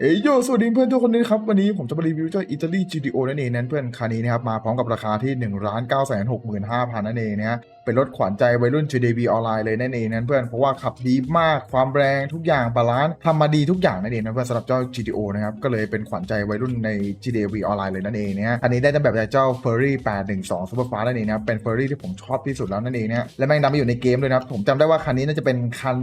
เอ้ยโยสวัสดีเพื่อนทุกคนนะครับ วันนี้ผมจะมารีวิวเจ้าอิตาลี GTO นั่นเองนั้นเพื่อนคันนี้นะครับ มาพร้อมกับราคาที่1 9 6 5 0 0 0นั่นเองนะฮะเป็นรถขวัญใจวัยรุ่น GDB ออนไลน์เลยนั่นเองนั้นเพื่อนเพราะว่าขับดีมากความแรงทุกอย่างบาลานซ์ทำมาดีทุกอย่างนั่นเองนะเพื่อนสำหรับเจ้า GTO นะครับก็เลยเป็นขวัญใจวัยรุ่นใน GDB ออนไลน์เลยนั่นเองนะฮะคันนี้ได้ตั้งแบบจากเจ้า Ferrari 812 Superfast นั่นเองนะเป็น Ferrari ที่ผมชอบที่สุดแล้วนั่นเองนะและแม่งดันมาอยู่ในเกมด้วยนะครับผมจำได้ว่าคันนี้น่าจะเป็นคัน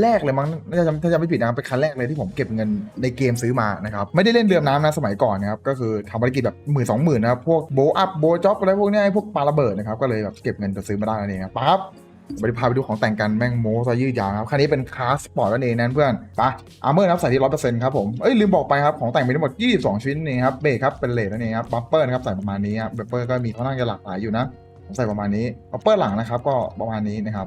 แรกเลยมั้งน่าจะถ้าจำไม่ผิดนะเป็นคันแรกเลยที่ผมเก็บเงินในเกมมซื้อมานะครับไม่ได้เล่นเรือน้ำนะสมัยก่อนนะครับก็คือทำภารกิจแบบหมื่นสองหมื่นนะครับพวกโบอัพโบจ็อบอะไรพวกนี้พวกปลาระเบิดนะครับก็เลยแบบเก็บเงินจะซื้อมาได้นั่นเองครับปั๊บบริพาไปดูของแต่งกันแม่งโม้ซะยืดยาวครับคันนี้เป็นคลาสสปอร์ตนั่นเองนั่นเพื่อนปะอาร์เมอร์นะครับใส่ที่ร้อยเปอร์เซ็นต์ครับผมเอ้ยลืมบอกไปครับของแต่งมีทั้งหมด 22 ชิ้นนี่ครับเบรกครับเป็นเลทนั่นเองครับบัฟเฟอร์นะครับใส่ประมาณนี้ครับบัฟเฟอร์ก็มีค่อนข้างจะหลากหลายอยู่นะผมใส่ประมาณนี้บัฟเฟอร์หลังนะครับก็ประมาณนี้นะครับ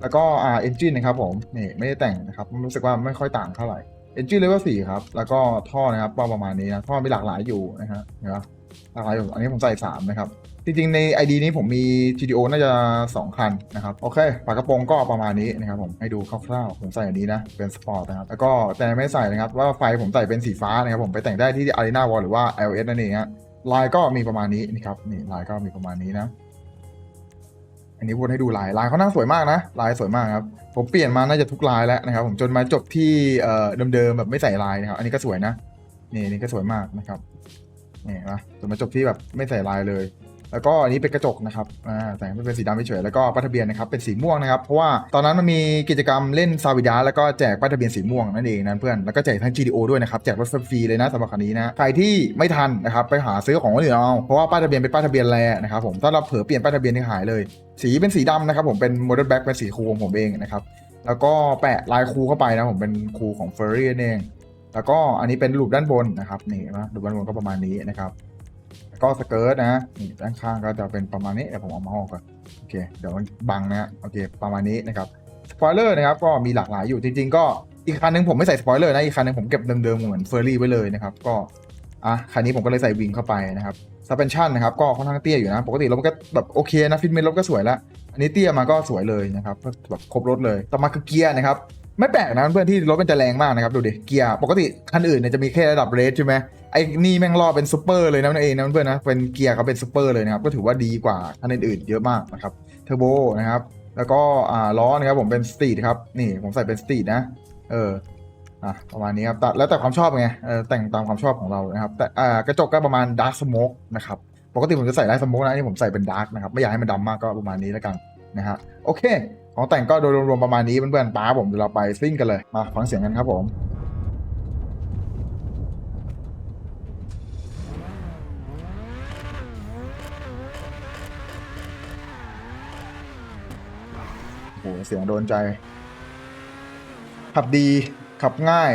แล้วก็อ่าเอนจินนะครับผมนี่ไม่ได้แต่งนะครับรู้สึกว่าไม่ค่อยต่างเท่าไหร่ เอนจินเลเวลสี่ครับ แล้วก็ท่อนะครับประมาณนี้นะท่อมีหลากหลายอยู่นะฮะเห็นปะหลากหลายอยู่อันนี้ผมใส่สามนะครับ จริงๆใน ID นี้ผมมี GTO น่าจะ 2 คันนะครับ โอเคฝากระโปรงก็ประมาณนี้นะครับผมให้ดูคร่าวๆ ผมใส่อันนี้นะ เป็นสปอร์ตนะครับ แล้วก็แต่ไม่ใส่นะครับ ว่าไฟผมใส่เป็นสีฟ้านะครับ ผมไปแต่งได้ที่ Arena Wall หรือว่า LS นั่นเองฮะลายก็มีประมาณนี้นะครับนี่ลายก็มีประมาณนี้นะ อันนี้วนให้ดูลายลายเขานั่งสวยมากนะลายสวยมากครับ ผมเปลี่ยนมาน่าจะทุกลายแล้วนะครับ ผมจนมาจบที่เอ่อเดิมๆแบบไม่ใส่ลายนะครับ อันนี้ก็สวยนะนี่นี่ก็สวยมากนะครับนี่นะจนมาจบที่แบบไม่ใส่ลายเลย แล้วก็อันนี้เป็นกระจกนะครับอ่าแต่งไม่เป็นสีดำเฉยๆแล้วก็ป้ายทะเบียนนะครับเป็นสีม่วงนะครับเพราะว่าตอนนั้นมันมีกิจกรรมเล่นซาวิดาแล้วก็แจกป้ายทะเบียนสีม่วงนั่นเองนะเพื่อนแล้วก็แจกทั้ง GDO ด้วยนะครับแจกรถฟรีเลยนะสำหรับคันนี้นะใครที่ไม่ทันนะครับไปหาซื้อของคนอื่นเอาเพราะว่าป้ายทะเบียนเป็นป้ายทะเบียนแรนะครับผมถ้าเราเผลอเปลี่ยนป้ายทะเบียนที่หายเลย สีเป็นสีดำนะครับผมเป็นโมเดลแบ็กเป็นสีคูของผมเองนะครับแล้วก็แปะลายคูเข้าไปนะผมเป็นคูของเฟอร์รี่นั่นเองแล้วก็อันนี้เป็นรูปด้านบนนะครับนี่นะรูปด้านบนก็ประมาณนี้นะครับ ก็สเกิร์ตนะนี่ด้านข้างก็จะเป็นประมาณนี้เดี๋ยวผมเอามาออกก่อนโอเคเดี๋ยวมันบังนะโอเคประมาณนี้นะครับสปอยเลอร์นะครับก็มีหลากหลายอยู่จริง ๆ ก็อีกคันหนึงผมไม่ใส่สปอยเลอร์นะอีกคันหนึงผมเก็บเดิมๆเหมือนเฟอร์รี่ไว้เลยนะครับก็อะคันนี้ผมก็เลยใส่วิงเข้าไปนะครับซับเพนชั่นนะครับก็ค่อนข้างเตี้ยอยู่นะ ปกติรถมันก็แบบโอเคนะฟิตเมนต์รถก็สวยแล้ว อันนี้เตี้ยมาก็สวยเลยนะครับแบบครบรถเลยต่อมาคือเกียร์นะครับไม่แปลกนะเพื่อนที่รถมันจะแรงมากนะครับดูดิเกียร์ปกติคันอื่นเนี่ยจะมีแค่ระดับเรสใช่ไหม ไอ้นี่แม่งล่อเป็นซูเปอร์เลยนะนั่นเองนะเพื่อนนะเป็นเกียร์เขาเป็นซูเปอร์เลยนะครับก็ถือว่าดีกว่าคันอื่นๆเยอะมากนะครับเทอร์โบนะครับ แล้วก็อ่าล้อนะครับผมเป็นสตรีทครับนี่ผมใส่เป็นสตรีทนะเอออะประมาณนี้ครับแต่แล้วแต่ความชอบไงเออแต่งตามความชอบของเรานะครับ แต่อ่ากระจกก็ประมาณดาร์ s สโมกนะครับปกติผมจะใส่ไลท์สโมกนะนี่ผมใส่เป็นดาร์กนะครับไม่อยากให้มันดำมากก็ประมาณนี้แล้วกันนะฮะโอเค ของแต่งก็โดยรวมๆประมาณนี้เพื่อนๆป้าผมเดี๋ยวเราไปซิ่งกันเลยมาฟังเสียงกันครับผม โอ้โหเสียงโดนใจ ขับดีขับง่าย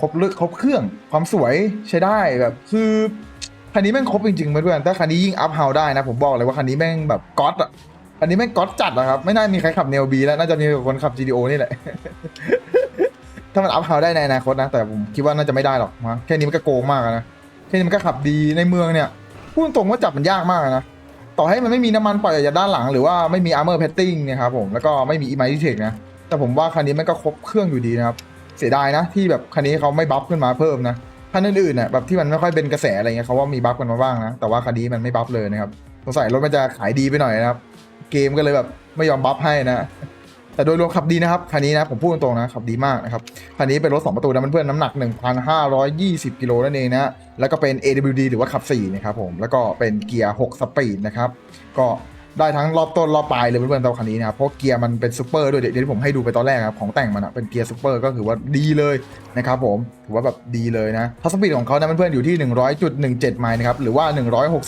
ครบลึกครบเครื่อง ความสวยใช้ได้แบบคือคันนี้แม่งครบจริงๆเพื่อนๆถ้าคันนี้ยิ่งอัพเฮาได้นะผมบอกเลยว่าคันนี้แม่งแบบก๊อตอะอันนี้แม่งก๊อตจัดนะครับ ไม่น่ามีใครขับเนลบีแล้ว น่าจะมีคนขับ GTO นี่แหละ ถ้ามันอัพเฮาได้ในอนาคตนะ แต่ผมคิดว่าน่าจะไม่ได้หรอกนะแค่นี้มันก็โกงมากนะ แค่นี้มันก็ขับดีในเมืองเนี่ย พูดตรงว่าจับมันยากมากนะ ต่อให้มันไม่มีน้ำมันปล่อยจากด้านหลัง หรือว่าไม่มีอาร์เมอร์เพตติ้งนะครับผมแล้วก็ไม่มีอีไมล์เทคนะแต่ผมว่าคันนี้มันก็ครบเครื่องอยู่ดีนะครับเสียดายนะที่แบบคันนี้เขาไม่บัฟขึ้นมาเพิ่มนะคันอื่นๆเนี่ยแบบที่มันไม่ค่อยเป็นกระแสอะไรเงี้ยเขาว่ามีบัฟกันมาบ้างนะแต่ว่าคันนี้มันไม่บัฟเลยนะครับสงสัยรถมันจะขายดีไปหน่อยนะครับ เกมก็เลยแบบไม่ยอมบัฟให้นะ แต่โดยรวมขับดีนะครับคันนี้นะผมพูดตรงๆนะขับดีมากนะครับคันนี้เป็นรถ 2 ประตูนะเพื่อนๆน้ำหนัก 1,520กิโลนั่นเองนะแล้วก็เป็น AWD หรือว่าขับ4นะครับผมแล้วก็เป็นเกียร์6สปีดนะครับก็ได้ทั้งรอบต้นรอบปลายเลยเพื่อนๆตัวคันนี้นะครับเพราะเกียร์มันเป็นซูเปอร์ด้วยเดี๋ยวที่ผมให้ดูไปตอนแรกครับของแต่งมันอะเป็นเกียร์ซูเปอร์ก็ถือว่าดีเลยนะครับผมถือว่าแบบดีเลยนะท็อปสปีดของเขานะเพื่อนๆอยู่ที่ 100.17 ไมล์นะครับหรือว่า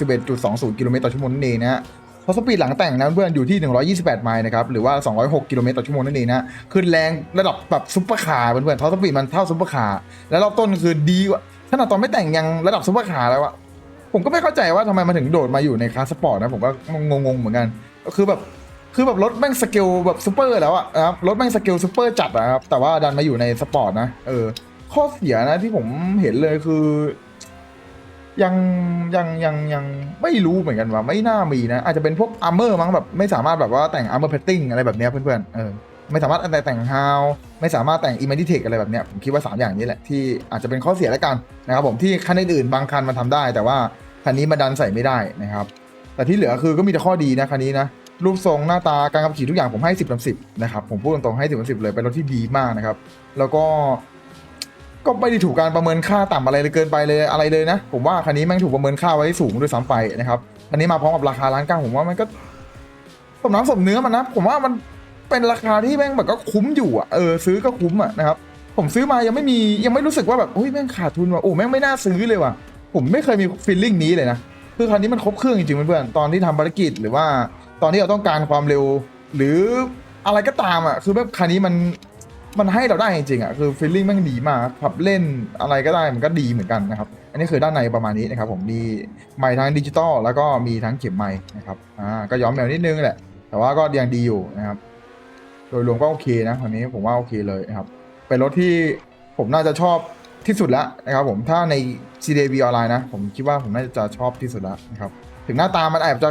161.20 กิโลเมตรต่อชั่วโมงนั่นเองนะ ท็อปสปีดหลังแต่งนะเพื่อนอยู่ที่ 128 ไมล์นะครับ หรือว่า 206 กิโลเมตรต่อชั่วโมงนั่นเองนะคือแรงระดับแบบซุปเปอร์คาร์เพื่อนๆท็อปสปีดมันเท่าซุปเปอร์คาร์แล้วรอบต้นคือดีกว่าขนาดตอนไม่แต่งยังระดับซุปเปอร์คาร์แล้วอะผมก็ไม่เข้าใจว่าทำไมมันถึงโดดมาอยู่ในคลาสสปอร์ตนะผมก็งงๆเหมือนกันก็คือแบบคือแบบรถแม่งสเกลแบบซูเปอร์แล้วอะนะครับรถแม่งสเกลซูเปอร์จัดอะครับแต่ว่าดันมาอยู่ในสปอร์ตนะเออข้อเสียนะที่ผมเห็นเลยคือ ยังยังยังยังไม่รู้เหมือนกันว่าไม่น่ามีนะ อาจจะเป็นพวกอาร์เมอร์มั้งแบบไม่สามารถแบบว่าแต่งอาร์เมอร์เพตติ้งอะไรแบบเนี้ยเพื่อนๆเออไม่สามารถแต่งฮาวไม่สามารถแต่งอิมเมดิเทคอะไรแบบเนี้ยผมคิดว่า 3 อย่างนี้แหละ ที่อาจจะเป็นข้อเสียแล้วกันนะครับผมที่คันอื่นๆบางคันมันทำได้ แต่ว่าคันนี้มันดันใส่ไม่ได้นะครับ แต่ที่เหลือคือก็มีแต่ข้อดีนะคันนี้นะรูปทรงหน้าตาการขับขี่ทุกอย่างผมให้ 10บเต็มสินะครับผมพูดตรงๆให้10บเต็มสิเลยเป็นรถที่ดีมากนะครับแล้วก็ ก็ไม่ได้ถูกการประเมินค่าต่ำอะไรเลยเกินไปเลยอะไรเลยนะ ผมว่าคันนี้แม่งถูกประเมินค่าไว้สูงด้วยซ้ำไปนะครับอันนี้มาพร้อมกับราคาล้านเก้าผมว่ามันก็สมน้ำสมเนื้อมันนะผมว่ามันเป็นราคาที่แม่งแบบก็คุ้มอยู่อะเออซื้อก็คุ้มอะนะครับผมซื้อมายังไม่มียังไม่รู้สึกว่าแบบโอ้ยแม่งขาดทุนว่ะโอ้แม่งไม่น่าซื้อเลยว่ะ ผมไม่เคยมีฟีลลิ่งนี้เลยนะคือคันนี้มันครบเครื่องจริงๆเพื่อนๆตอนที่ทำภารกิจหรือว่าตอนที่เราต้องการความเร็ว หรืออะไรก็ตามอะคือแบบคันนี้มัน มันให้เราได้จริงๆอะคือฟีลลิ่งแม่งดีมากขับเล่นอะไรก็ได้มันก็ดีเหมือนกันนะครับ อันนี้คือด้านในประมาณนี้นะครับผมมีไม้ทั้งดิจิตอลแล้วก็มีทั้งเข็มไม้นะครับอ่าก็ย้อมแมวนิดนึงแหละ แต่ว่าก็ยังดีอยู่นะครับ โดยรวมก็โอเคนะคันนี้ผมว่าโอเคเลยนะครับ เป็นรถที่ผมน่าจะชอบที่สุดแล้วนะครับผมถ้าใน CDV ออนไลน์นะ ผมคิดว่าผมน่าจะชอบที่สุดแล้วนะครับ ถึงหน้าตามันอาจจะ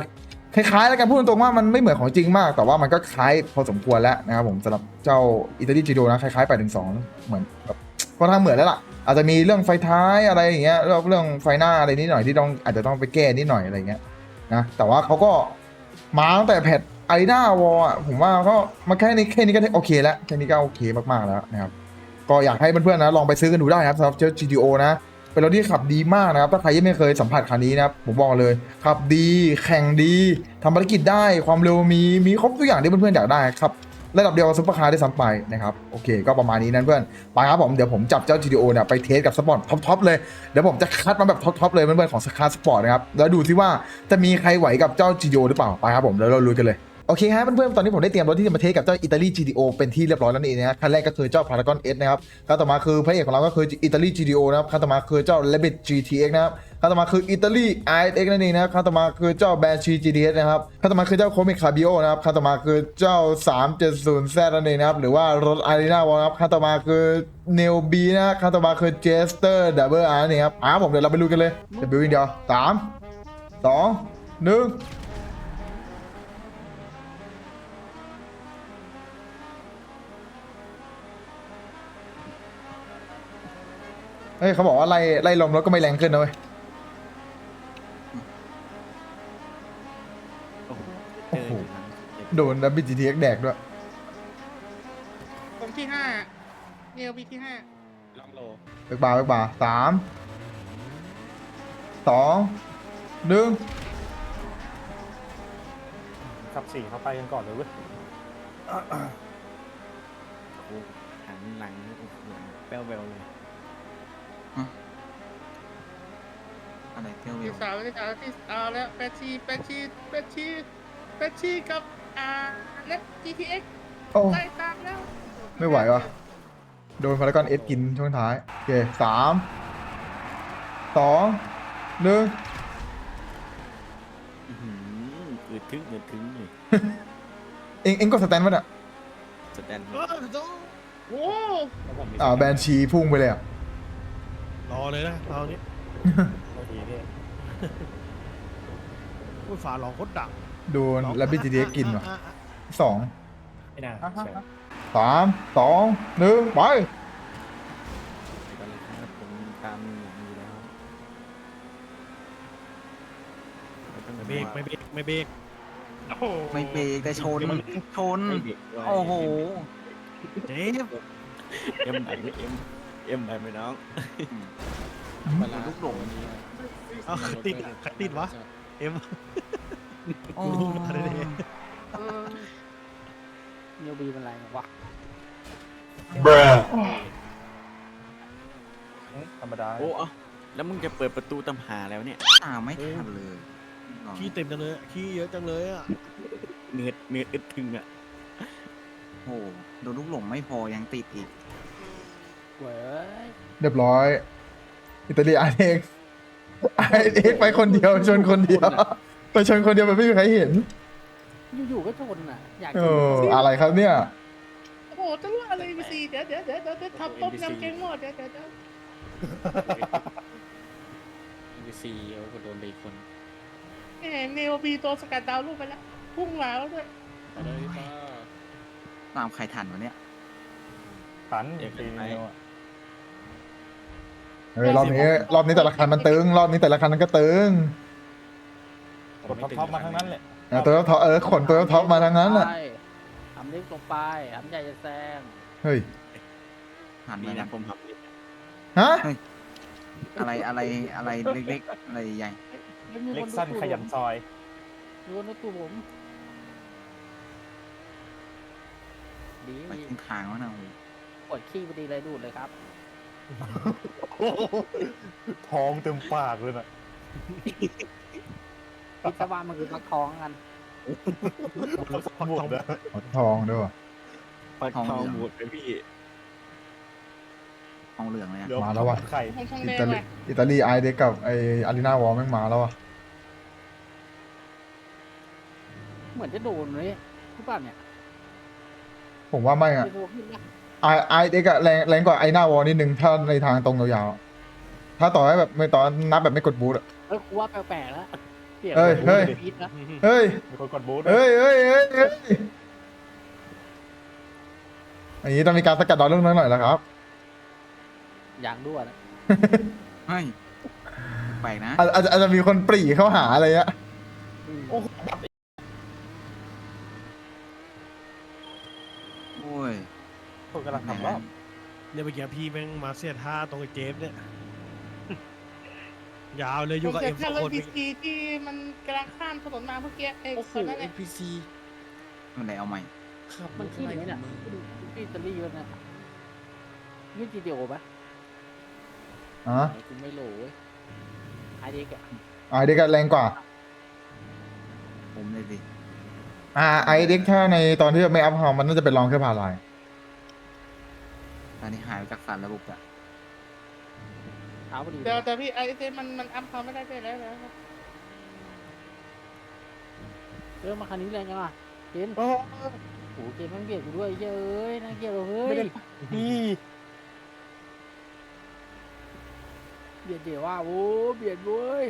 คล้ายๆ แล้วกันพูดตรงๆว่ามันไม่เหมือนของจริงมาก แต่ว่ามันก็คล้ายพอสมควรแล้วนะครับผมสำหรับเจ้าอิตาลีจิโดนะคล้ายๆไปถึงสองเหมือนแบบค่อนข้างเหมือนแล้วล่ะ อาจจะมีเรื่องไฟท้ายอะไรอย่างเงี้ยเรื่องเรื่องไฟหน้าอะไรนิดหน่อยที่ต้องอาจจะต้องไปแก้นิดหน่อยอะไรเงี้ยนะแต่ว่าเขาก็มาตั้งแต่แพทไอด้าวอลอะผมว่าก็มาแค่นี้แค่นี้ก็โอเคแล้วแค่นี้ก็โอเคมากๆแล้วนะครับก็อยากให้เพื่อนๆนะลองไปซื้อกันดูได้นะครับสำหรับเจ้า GTO นะ เป็นรถที่ขับดีมากนะครับ ถ้าใครยังไม่เคยสัมผัสคันนี้นะครับผมบอกเลยขับดีแข่งดีทำภารกิจได้ความเร็วมีมีครบทุกอย่างที่เพื่อนๆอยากได้ครับระดับเดียวกับซุปเปอร์คาร์ได้ซ้ำไปนะครับโอเค ก็ประมาณนี้นั่นเพื่อนไปครับผมเดี๋ยวผมจับเจ้า GTO เนี่ยไปเทสกับสปอร์ตท็อปๆเลย เดี๋ยวผมจะคัดมาแบบท็อปๆเลยเพื่อนๆของสคาร์สปอร์ตนะครับแล้วดูซิว่าจะมีใครไหวกับเจ้า GTO หรือเปล่าไปครับผมเดี๋ยวเราลุยกันเลย โอเคครับเพื่อนๆตอนนี้ผมได้เตรียมรถที่จะมาเทสกับเจ้าอิตาลี GTO เป็นที่เรียบร้อยแล้วนั่นเองนะคันแรกก็คือเจ้า Paragon S นะครับคันต่อมาคือพระเอกของเราก็คืออิตาลี GTO นะครับคันต่อมาคือเจ้า Rabbit GTX นะครับคันต่อมาคืออิตาลี ISX นั่นเองนะครับคันต่อมาคือเจ้า Banshee GTS นะครับคันต่อมาคือเจ้า Comic Cabrio นะครับคันต่อมาคือเจ้า 370Z นั่นเองนะครับหรือว่ารถ Arena Wall นะครับคันต่อมาคือ Neo B นะคันต่อมาคือ Jester Double R นี่ครับอ่าผมเดี๋ยวเราไปดูกันเลยเดี๋ยวบิวเดียวสามสองหนึ่ง เฮ้ยเขาบอกว่าไล่ไล่ลมรถก็ไม่แรงขึ้นนะเว้ยโอ้โหเจออยู่นั้นโดนดับบิจีทีเอ็กแดกด้วยผมที่ห้าเนลบีที่ห้าลองโลเบิกบาร์เบิกบาร์สามสองหนึ่งขับสี่เขาไปกันก่อนเลยเว้ยโอ้โหหันหลังโอ้โหแป้วแววเลย อะไรเที่ยวเวที่ลสามที่สามที่เอาแล้วแปดชีแปดชีแปดชีแปดชีกับอ่าและ GTX โอ้ไล่ตามแล้วไม่ไหววะโดนพารากอนเอสกินช่วงท้ายโอเคสามสองหนึ่งอื้อหืออืดทึ่งอืดทึ่งเลยเอ็งเอ็งกดสแตนมันอะสแตนเออโอ้แล้วผมมีอ่าแบนชีพุ่งไปเลยอะรอเลยนะเรานี้ โอ้ดีพี่พูดฝาหลองโคตรดังโดนดับบิจีทีเอ็กกินว่ะอะอะสองไม่น่าใช่สามสองหนึ่งไปตอนแรกครับผมตามหลังอยู่แล้วไม่ต้องไม่เบรกไม่เบรกไม่เบรกโหไม่เบรกแต่ชนชน ไม่เบรกด้วยโอ้โห เจ๊บเอ็มไหนไม่เอ็มเอ็มไหนไม่น้องลูกหลง เอาใครติดอะใครติดวะ เอ็มโอ้ลูกมาเลยดิเออเนวบีเป็นไรวะธรรมดาโอ้เอ้าแล้วมึงจะเปิดประตูตำหาแล้วเนี่ยตามไม่ทันเลยขี้เต็มจังเลยขี้เยอะจังเลยอะเนื้อเนื้ออึดทึงอะโอ้โหโดนลูกหลงไม่พอยังติดอีก เว้ยเรียบร้อย อิตาลีไอเอ็ก ไอเอ็กไปคนเดียวชนคนเดียวไปชนคนเดียวแบบไม่มีใครเห็น อยู่ๆก็ชนอะ อยากเอออะไรครับเนี่ย โอ้โหจะว่าอะไรบีซีเดี๋ยวเดี๋ยวเดี๋ยวเดี๋ยวทำต้มยำแกงหม้อเดี๋ยวเดี๋ยวเดี๋ยววีซีเอาก็โดนไปอีกคนแหมเนลบีตัวสกัดดาวลูกไปแล้วพุ่งมาแล้วด้วยอะไรบ้าตามใครทันวะเนี่ยฝันเอกปีไป เดียวอะเฮ้ยรอบนี้รอบนี้แต่ละคันมันตึง รอบนี้แต่ละคันมันก็ตึงกดท็อปๆมาทั้งนั้นแหละนะตัวท็อปเออขนตัวท็อปมาทั้งนั้นอะไปทำลิฟต์ลงไปทำใหญ่จะแซงเฮ้ยทันไหมนี่กันะนผมทำผิดฮะอะไรอะไรอะไรเล็กๆอะไรใหญ่ไม่มีเล็คกนสั้นดูขยันซอยมีคนดูตัวผมดีไปมีทิ้งทางวะนะโอ้โหกดขี้พอดีเลยดูดเลยครับ ท้องเต็มปากเลยน่ะพิศวามันคือฟักทองกัน หมดนะหมดทองด้วยว่ะปักทองหมดไปพี่ทองเหลืองเลยอะเดี๋ยมาแล้วว่ะไข่ทองทองอิแดงตาลีว่ะอิตาลีไอเด็กกับไออารีนาวอลแม่งมาแล้วว่ะเหมือนจะโดนเลยทุกป่ะเนี่ยผมว่าไม่อะจะโดนขึ้นนะ ไอไอเด็กอะแรงแรงกว่าไอหน้าวอลนิดนึงถ้าในทางตรงยาวๆอะถ้าต่อให้แบบไม่ตอนนับแบบไม่กดบูทอะเฮ้ยกูว่าแปลกๆแล้วเปลี่ยนเฮ้ยเฮ้ย พีทนะเฮ้ย มีคนกดบูธด้วย เฮ้ยเฮ้ยเฮ้ยเฮ้ยอย่างนี้ต้องมีการสกัดดาวเรื่องนั้นหน่อยแล้วครับ อย่างด้วยนะเฮ้ยแปลกนะ อาจอาจจะอาจจะมีคนปรีเข้าหาอะไรอะอืม โอ้ย คนกำลังทำรอบเนี่ยเมื่อกี้พี่แม่งมาเสียท่าตรงไอ้เจฟเนี่ย ยาวเลยอยู่กับเกิเอ็ดมแค่สองรถคนบีซีที่มันกำลังข้ามถนนมาเมื่อกี้เองโอ้โหตอนนั้นแหละ NPC มันไหนเอาใหม่ ขับมันขี้ไหนเนี่ยมึงพี่อิตาลีมันน่ะยืดจีเดียวปะอะไหนกูไม่โหลเว้ยไอเด็กอะไอเด็กอะแรงกว่า ผมเลยสิอ่าไอเด็กถ้าในตอนที่ไม่อัพฮอร์มันน่าจะเป็นรองแค่พาลาย ตอนนี้หายไปจากสารระบบอะเท้าพอดีเดี๋ยวแต่พี่ไอเซมันมันอัพเขาไม่ได้ไปแล้วแล้วครับเริ่มมาคันนี้แรงจังอะเกณฑ์โอ้โอ้โหเกณฑ์มันเบียดกูด้วยเย้ยน่าเกลียดเลยเฮ้ยไม่ได้พี่เบียดเดี๋ยวว่าโอ้เบียดเว้ย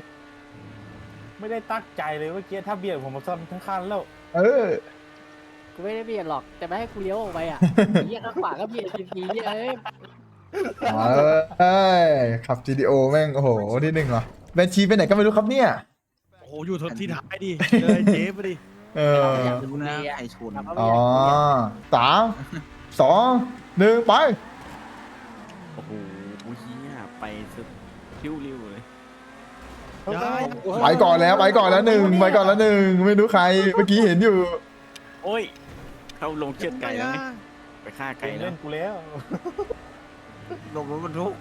ไม่ได้ตั้งใจเลยเมื่อกี้ถ้าเบียดผมมาซ่อนทั้งคันแล้ว เออกู ไม่ได้เบียดหรอกแต่ไม่ให้กูเลี้ยวออกไปอะเหี้ยข้างขวาก็เบียดทีทีเหี้ยเอ้ยมาเลยเอ้ยขับ GTO แม่ง โอ้โห ที่หนึ่งเหรอแบนชีไปไหนก็ไม่รู้ครับเนี่ย โอ้โห อยู่ทนที่ท้ายดิเจอไอ้เจฟไปดิเออรู้นะใครชนอ๋อสามสองหนึ่งไป โอ้โหเฮียไปสุดพิ้วริ้วเลยยายไปก่อนแล้วไปก่อนแล้วหนึ่งไปก่อนแล้วหนึ่งไม่รู้ใครเมื่อกี้เห็นอยู่ โอ้ย เข้าลงเชือดไก่แล้วไหมไปฆ่าไก่แล้เล่วนกูแล้วลงรถบรรทุก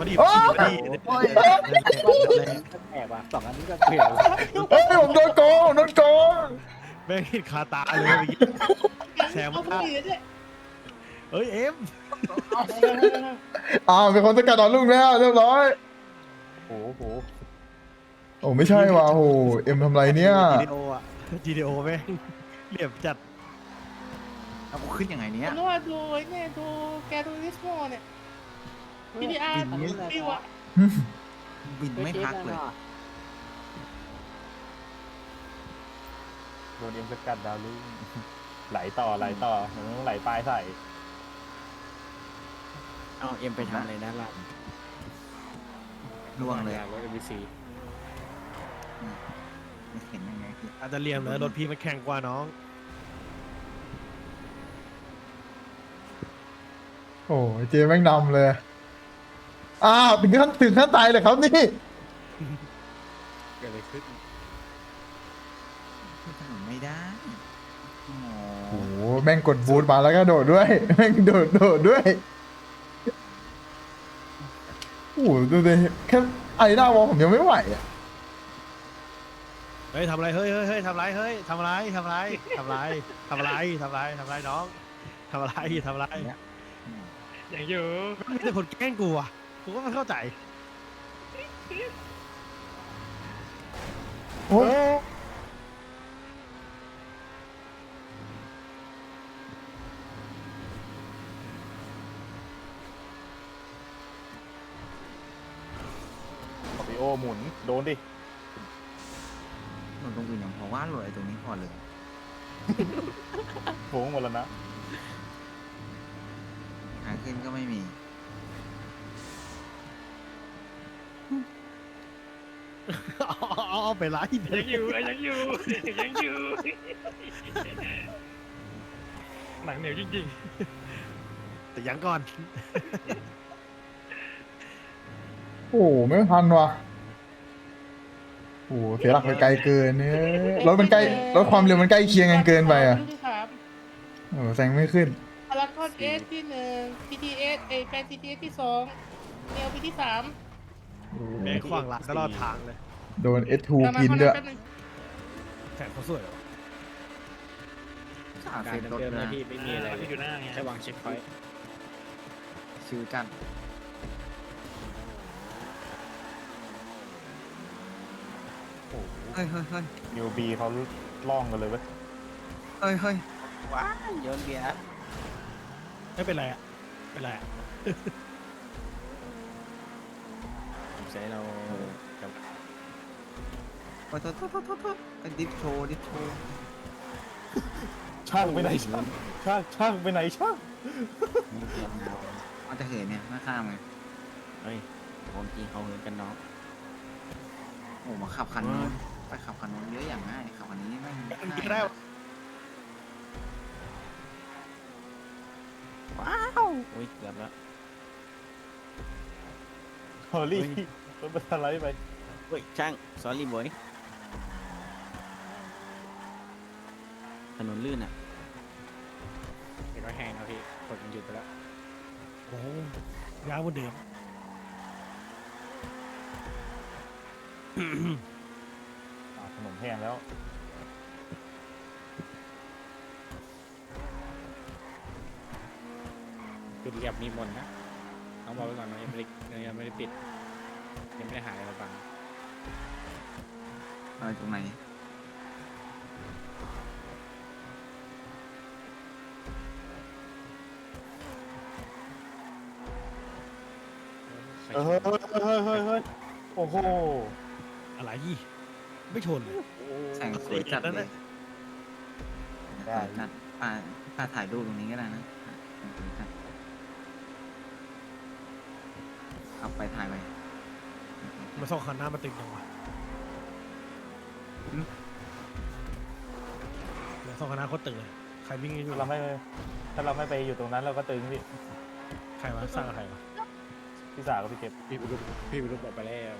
มาดิโอ้มาดิโอ้ยแอบว่ะสองอันนี้ก็เกลียดเฮ้ยผมโดนโกงผมโดนโกงแม่งเห็นคาตาเลยเมื่อกี้แซมเอาผู้หญิงเนี่ยเอ้ยเอ็มอ้าวเป็นคนสกัดดอนลุงแล้วเรียบร้อยโอ้โหโอ้ไม่ใช่ว่ะโอ้โหเอ็มทำไรเนี่ย จีดีโออะจีดีโอแม่ง เหลี่ยมจัดเอากูขึ้นยังไงเนี่ยผมรู้ว่าดูไอ้เนี่ยดูแกดูลิสโมเนี่ยพีดีอาร์อันนี้แรงพี่วะบินไม่พักเลย โดนเอ็มสกัดดาวลุ่งไหลต่อไหลต่อมันต้องไหลปลายใส่เอาเอ็มไปทำอะไรด้านล่างล่วงเลย รถ NPC ไม่ เห็นยังไงพี่อาจจะเหลี่ยมเลยรถพี่มันแข็งกว่าน้องโอ้ยเจแม่งนำเลย อ้าวถึงขั้นถึงขั้นตายเลยครับนี่ เกิดอะไรขึ้นขึ้นถนนไม่ได้โอ้โหโอ้โหแม่งกดบูทมาแล้วก็โดดด้วย แม่งโดดโดดด้วยโอ้โหดูดิแค่ไอ้หน้าวอลผมยังไม่ไหวอะ เฮ้ยทำอะไรเฮ้ยเฮ้ยเฮ้ยทำอะไรเฮ้ยทำอะไรทำอะไรทำอะไรทำอะไรทำอะไรทำอะไรน้องทำอะไรทำอะไรอืมอย่างอยู่ไม่ได้คนแกล้งกูอะกูก็ไม่เข้าใจโอ้ยปีโอหมุนโดนดิ รถตรงอื่นยังพอว่าเลยตรงนี้พอเลย โค้งหมดแล้วนะหาขึ้นก็ไม่มีอ๋อไปไล่ยังอยู่ยังอยู่ยังอยู่หนังเหนียวจริงแต่ยังก่อน โอ้โหไม่ทันว่ะ โอ้โหเสียหลักไปไกลเกินเนี่ยรถมันใกล้รถความเร็วมันใกล้เคียงกันเกินไปอะที่สามโอ้โหแซงไม่ขึ้น พารากอนเอสที่หนึ่ง PTS เอแฟน PTS ที่สองเนลพีที่สามโอ้โหแม่งขวางหลังตลอดทางเลยโดน S2 กินด้วยแป๊บนึงแข่งเขาสวยเหรอขาดกาเซ็รนรถเดิมนะนะพี่ไม่มีอะไรอยู่หน้าไงแค่วางเช็คพอยต์ชิวจัด เฮ้ยเฮ้ยเฮ้ยยูบีเขาล่องกันเลยเว้ยเฮ้ยเฮ้ยว้ายโยนเบียร์ไม่เป็นไรอะ เป็นไรอะผมใช้เรากับโอ้ยโทษโทษโทษโทษโทษไอ้ดิฟโชว์ดิฟโชว์ช่างไปไหนช่างช่างช่างไปไหนช่างมีเบียร์นะมันจะเห็นเนี่ยหน้าข้ามไงเฮ้ยคนจริงเขาเหินกันเนาะ โอ้มาขับคันนู้นไปขับคันนู้นเยอะอย่างง่ายขับคันนี้ไม่มันกินได้วะ ว้าวอุ้ยเกือบแล้วฮอลลี่รถมันสไลด์ไปเฮ้ยช่าง sorry boy ถนนลื่นอะเห็นว่าแห้งแล้วพี่กดมันหยุดไปแล้วโอ้โหยาวเหมือนเดิม อ่าถนนแห้งแล้วจุดเรียบมีมนต์นะต้องบอกไว้ก่อนว่ายังไม่ได้ยังไม่ได้ปิดยังไม่ได้หายอะไรบางอะไรตรงไหนเฮ้ยเฮ้ยเฮ้ยเฮ้ยเฮ้ยโอ้โห อะไร ไม่ชนเลยแสงสวยจัดเลยได้สวยจัดป้าป้าถ่ายรูปตรงนี้ก็ได้นะสวยจัดขับไปถ่ายไปมาส่องคันหน้ามาตึงจังวะเดี๋ยวส่องคันหน้าโคตรตึงเลย ใครวิ่งอยู่ถ้าเราไม่ถ้าเราไม่ไปอยู่ตรงนั้นเราก็ตึงพี่ใครวะสร้างกับใครวะพี่สาวกับพี่เก็บพี่วิรุธพี่วิรุธบอกไปแล้ว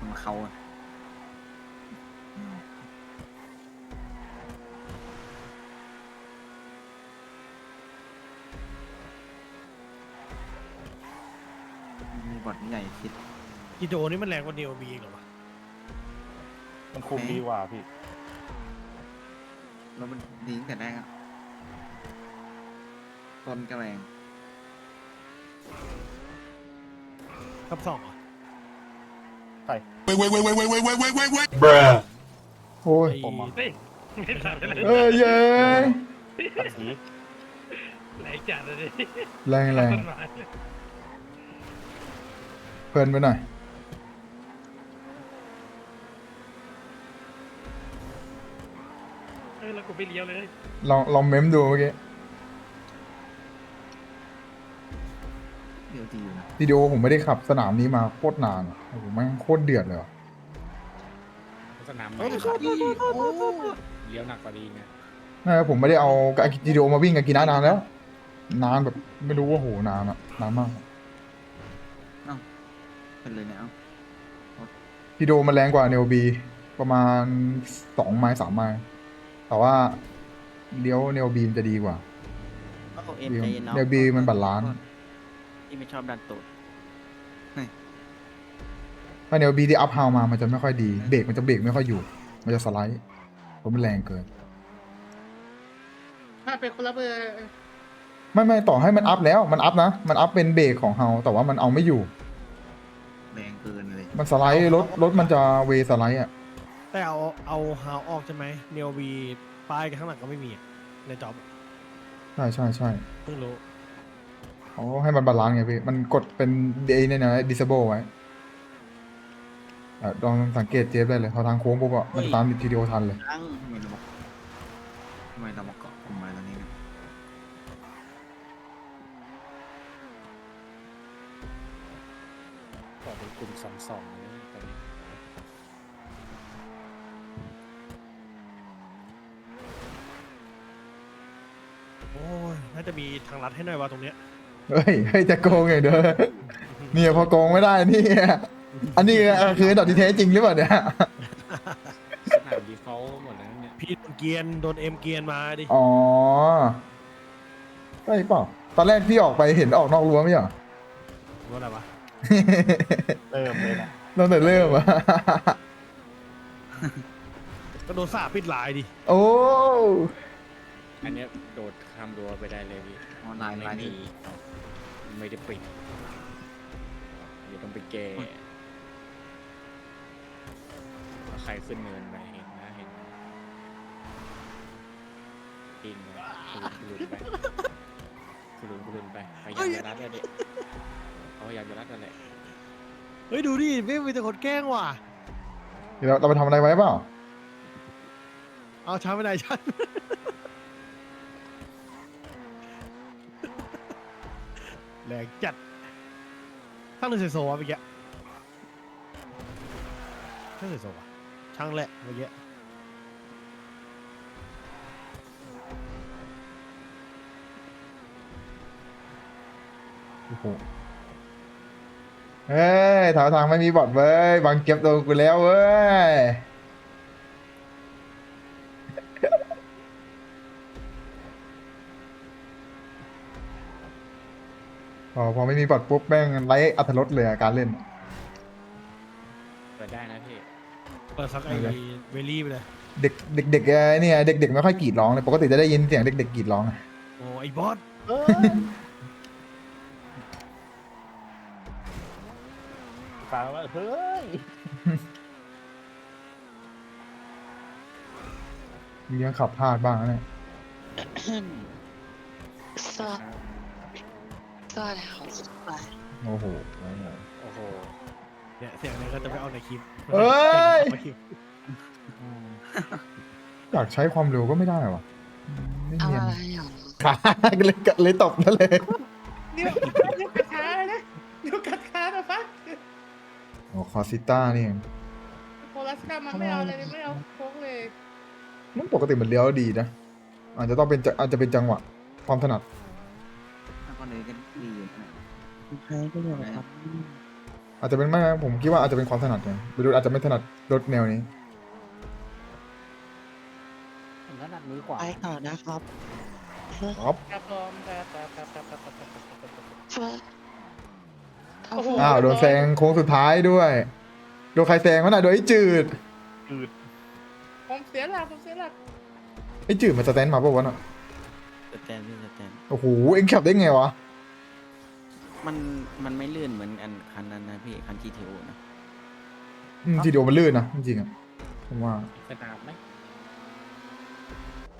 มันเขาอะมีบทใหญ่คิด กิโดนี่มันแรงกว่าเดียวบีอีกเหรอวะมันคุมดีกว่าพี่ แล้วมันดีตั้งแต่แรกอะต้นกระแรงครับสองเหรอ ใช่โอ้ยไอ้ผมอะเฮ้ยไม่ทันเลยเอ้ยเย้ยตัดสีไหนจัดเลยแรงแรงต้นไม้เพลินไปหน่อยเออแล้วกูไม่เลี้ยวเลยลองลองเมมดูเมื่อกี้ เดียวดีอยู่นะวิดีโอผมไม่ได้ขับสนามนี้มาโคตรนานอะโอ้โหแม่งโคตรเดือดเลยว่ะสนามเฮ้ยใหม่โทษโทษโทษโทษโทษโทษเลี้ยวหนักกว่าดีไงนั่นแหละผมไม่ได้เอาวิดีโอมาวิ่งกับกีน่านานแล้ว นานแบบไม่รู้ว่าโหนานอะนานมากเป็นเลยเนี่ยเอ้าวิดีโอมันแรงกว่าเนลบีประมาณสองไมล์สามไมล์แต่ว่าเลี้ยวเนลบีมนจะดีกว่าก็เอ็มใจเย็นเนาะ เนลบีมันบัลลานซ์ที่ ไม่ชอบดันตูดถ้าเนลบีที่อัพฮาวมามันจะไม่ค่อยดี เบรกมันจะเบรกไม่ค่อยอยู่ มันจะสไลด์เพราะมันแรงเกิน ถ้าเป็นคนละเบอร์ไม่ไม่ต่อให้มันอัพแล้ว มันอัพนะ มันอัพเป็นเบรกของเฮาแต่ว่ามันเอาไม่อยู่ แรงเกินเลย มันสไลด์รถรถมันจะเวสไลด์อะ แต่เอาเอาฮาวออกใช่ไหมเนียวบีป้ายกันข้างหลังก็ไม่มีอะในจ็อบใช่ใช่ใช่เพิ่งรู้ เขาให้มันบาลานซ์ไงพี่ มันกดเป็นเอเนี่ยนะ disable ไว้อะลองสังเกตเจฟได้เลยพอทางโค้งปุ๊บอะมันตามทีเดียวทันเลย ตั้งทำไมเรามาทำไมเรามาเกาะกลุ่มอะไรตรงนี้เนี่ยต่อเป็นกลุ่มสองสองเลยตอนนี้โอ้ยน่าจะมีทางลัดให้หน่อยว่าตรงเนี้ย เฮ้ยเฮ้ยจะโกงอย่างเด้อเนี่ยพอโกงไม่ได้นี่อันนี้คือดอกที่แท้จริงหรือเปล่าเนี่ยสนามดีเฟลหมดแล้วเนี่ยพี่โดนเกียนโดนเอ็มเกียนมาดิอ๋อใช่เปล่าตอนแรกพี่ออกไปเห็นออกนอกรั้วไม่เหรอว่าอะไรวะเริ่มเลยนะตั้งแต่เริ่มอะก็โดนสาบปิดหลายดิโอ้อันเนี้ยโดดข้ามรั้วไปได้เลยพี่ออนไลน์ไม่ไลน์มีนี่ ไม่ได้ปิด เดี๋ยวต้องไปแก้แล้วใครขึ้นเนินไปเห็นนะเห็นปิงไปคุรุนไปคุรุนคุรุนไปพยายามจะรัดเลยเด็กเขาพยายามจะรัดนั่นแหละเฮ้ยดูดิไม่มีแต่คนแกล้งว่ะเดี๋ยวเราไปทำอะไรไว้เปล่า เอาช้าไม่ได้ฉัน แรงจัดช่างหนึ่งเซโซวะเมื่อกี้ช่างเซโซวะช่างแหละเมื่อกี้โอ้โหเฮ้ยถามทางไม่มีบอดเว้ย บังเก็บตัวกูแล้วเว้ย พอพอไม่มีบอดปุ๊บแม่งไร้อัตรสเลยอะการเล่น เปิดได้นะพี่ เปิดซักไอเอาเลย เวลี่ไปเลย เด็กเด็กเด็กเอ่อเนี่ยเด็กเด็กไม่ค่อยกรีดร้องเลยปกติจะได้ยินเสียงเด็กเด็กกรีดร้องอะโอ้ไอ้บอสฟังว่าเฮ้ยมียังขับพลาดบ้างนะเนี่ย สวัส ดีสวัสดีครับไปโอ้โหโอ้โหโอ้โหเนี่ยเสียงนี้ก็จะไปเอาในคลิปเอ้ยในคลิปอยากใช้ความเร็วก็ไม่ได้วะไม่เอาเนียนอะไรอะขาเลยเลยตบนั่นเลยนิ้วนิ้วกัดขานะนิ้วกัดขานะฟักโอ้คอซิต้านี่เองโพลัสกามันไม่เอาเลยไม่เอาโค้งเลยมันปกติมันเลี้ยวดีนะอาจจะต้องเป็นจะอาจจะเป็นจังหวะความถนัด ถ้าคนนี้ก็ดีอยู่นะใครก็อยู่ครับอาจจะเป็นไม่ผมคิดว่าอาจจะเป็นความถนัดไงไปดูอาจจะไม่ถนัดรถแนวนี้ผมถนัดมือขวาไปก่อนนะครับครับครับผมครับครับครับครับครับครับครับครับเฟิร์สโอ้โหอ้าวโดนแซงโค้งสุดท้ายด้วยโดนใครแซงวะน่ะโดนไอ้จืดผมเสียหลักผมเสียหลักไอ้จืดมันสแตนมาปะวะน่ะ สแตนพี่สแตนโอ้โหเอ็งขับได้ไงวะ มันมันไม่ลื่นเหมือนอันคันนั้นนะพี่คัน GTO นะอืมทีเดียวมันลื่นนะจริงๆอะผมว่าสนามไหม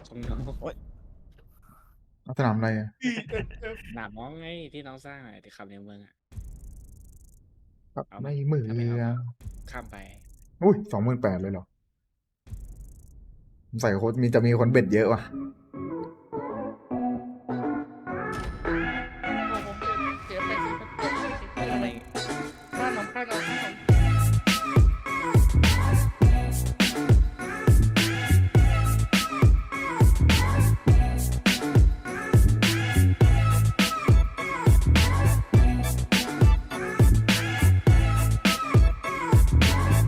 ตรงน้องเอาสนามอะไรอะสนามน้องไงที่น้องสร้างอะที่ขับในเมืองอะ ครับเอาไหมไม่มือถ้าไม่เอาข้ามไป อุ้ยสองหมื่นแปดเลยเหรอผมใส่โค้ดมีจะมีคนเบ็ดเยอะว่ะ